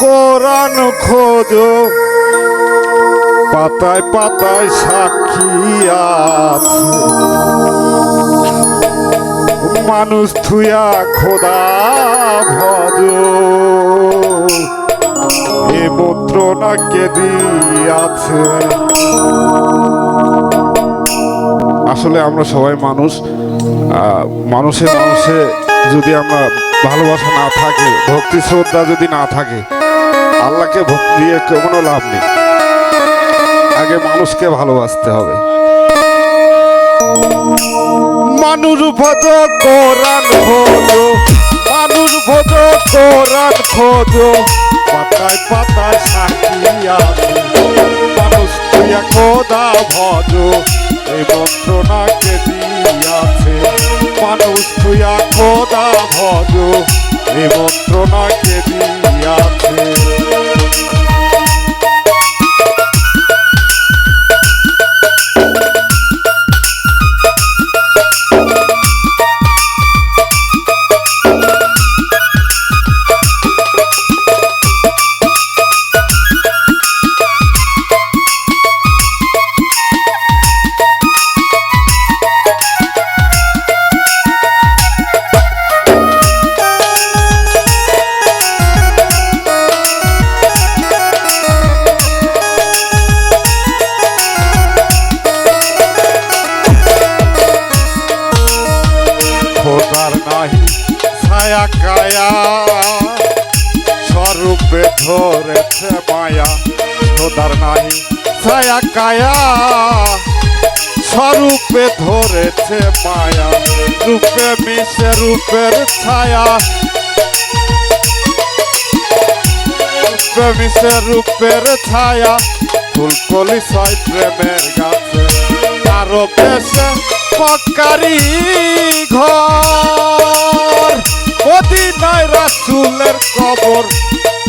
কোরআন খোঁজো। পাতায় পাতায় সাক্ষী মানুষ থুয়া খোদা ভজ। এ না কে দিয়াছে আসলে আমরা সবাই মানুষ। মানুষে মানুষে যদি আমরা ভালোবাসা না থাকে, ভক্তি শ্রদ্ধা যদি না থাকে আল্লাহকে ভক্তি দিয়ে কোনো লাভ নেই। আগে মানুষকে ভালোবাসতে হবে। মানুষ ভজ কোরআন খোঁজো, মানুষ ভজ কোরআন খোঁজো। পাতায় পাতায় আছে মানুষ তুইয়া খোদা ভজ। এই মন্ত্রণাকে দিয়াছে, মানুষ তুইয়া খোদা ভজ। এই মন্ত্রণাকে কায়া স্বরূপে ধরেছে মায়া খোদার নাহি ছায়া কায়া, স্বরূপে ধরেছে মায়া, রূপে মিশে রূপের ছায়া। রূপে মিশে রূপের ছায়া, ফুলকলি ছয় প্রেমের গাছে আরও বেশে পকারি ঘর। রাসুলের কবর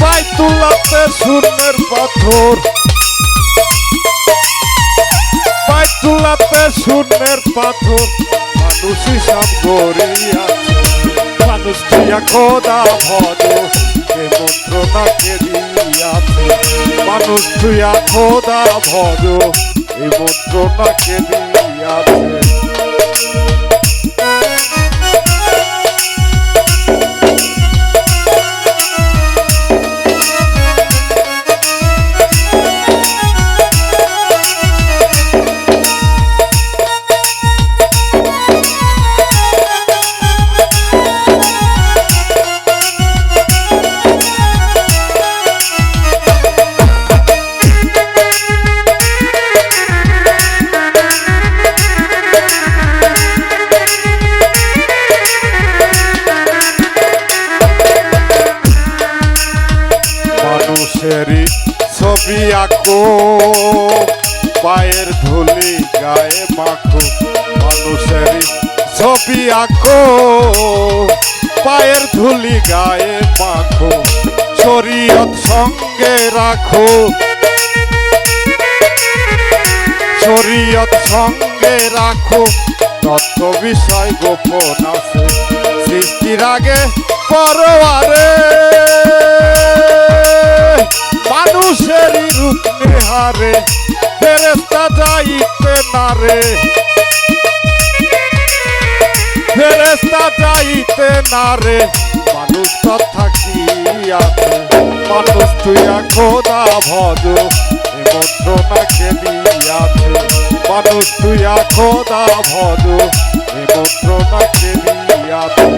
বাইতুল্লাতে শূন্যের পাথর। বাইতুল্লাতে শূন্যের পাথর মানুষই সব গড়িয়াছে মানুষ দিয়া খোদা ভজ এ মন্ত্রণাকে দিয়াছে। মানুষ তুইয়া খোদা ভজ এই মন্ত্রণাকে দিয়াছে। আঁকো, পায়ের ধুলি গায়ে মাখো মানুষেরই ছবি আঁকো, পায়ের ধুলি গায়ে মাখো, শরীয়ত সঙ্গে রাখো। শরীয়ত সঙ্গে রাখো, তত্ত্ব বিষয় গোপন আছে, সৃষ্টির আগে পরোয়ারে। মানুষেরই রূপ নেহারে ফেরেস্তা যাইতে না রে। ফেরেস্তা যাইতে না রে। মানুষ তো থাকিয়াছে মানুষ তুইয়া খোদা ভজ মন্ত্রণাকে দিয়াছে। মানুষ তুইয়া খোদা ভজ মন্ত্রণাকে দিয়াছে।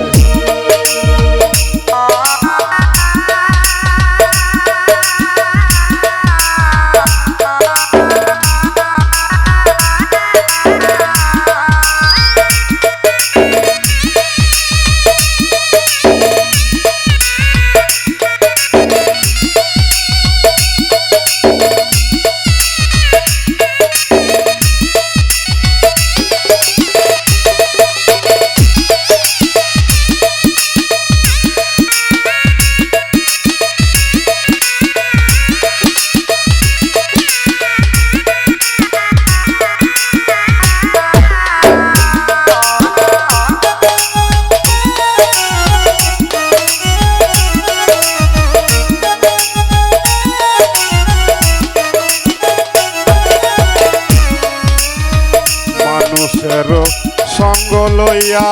সঙ্গ লইয়া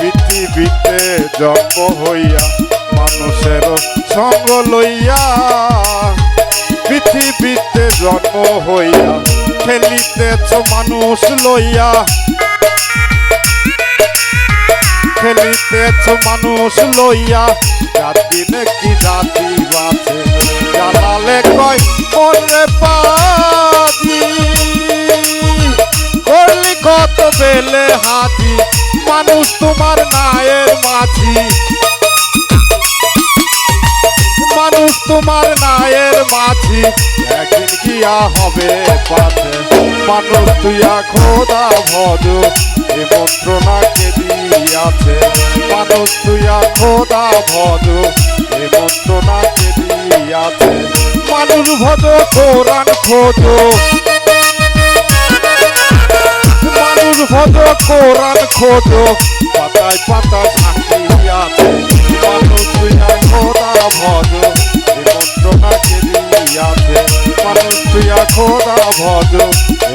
পৃথিবীতে জন্ম হইয়া মানুষের সঙ্গ লইয়া পৃথিবীতে জন্ম হইয়া খেলিতেছ মানুষ লইয়া। খেলিতেছ মানুষ লইয়া, জাতি কি জাতি বাছে হাজি মানুষ তোমার নায়ের মাঝি। মানুষ তোমার নায়ের মাঝি। একদিন গিয়া হবে পাতে মানুষ তুইয়া খোদা ভজ এ মন্ত্রণাকে দিয়াছে। মানুষ তুইয়া খোদা ভজ এ মন্ত্রণাকে দিয়াছে। মানুষ ভজ কোরআন খোঁজ মানুষ ভজ কোরআন খোঁজ পাতায় পাতা সাক্ষী আছে মানুষ তুইয়া খোদা ভজ এ মন্ত্রণাকে দিয়াছে, মানুষ তুইয়া খোদা ভজ এ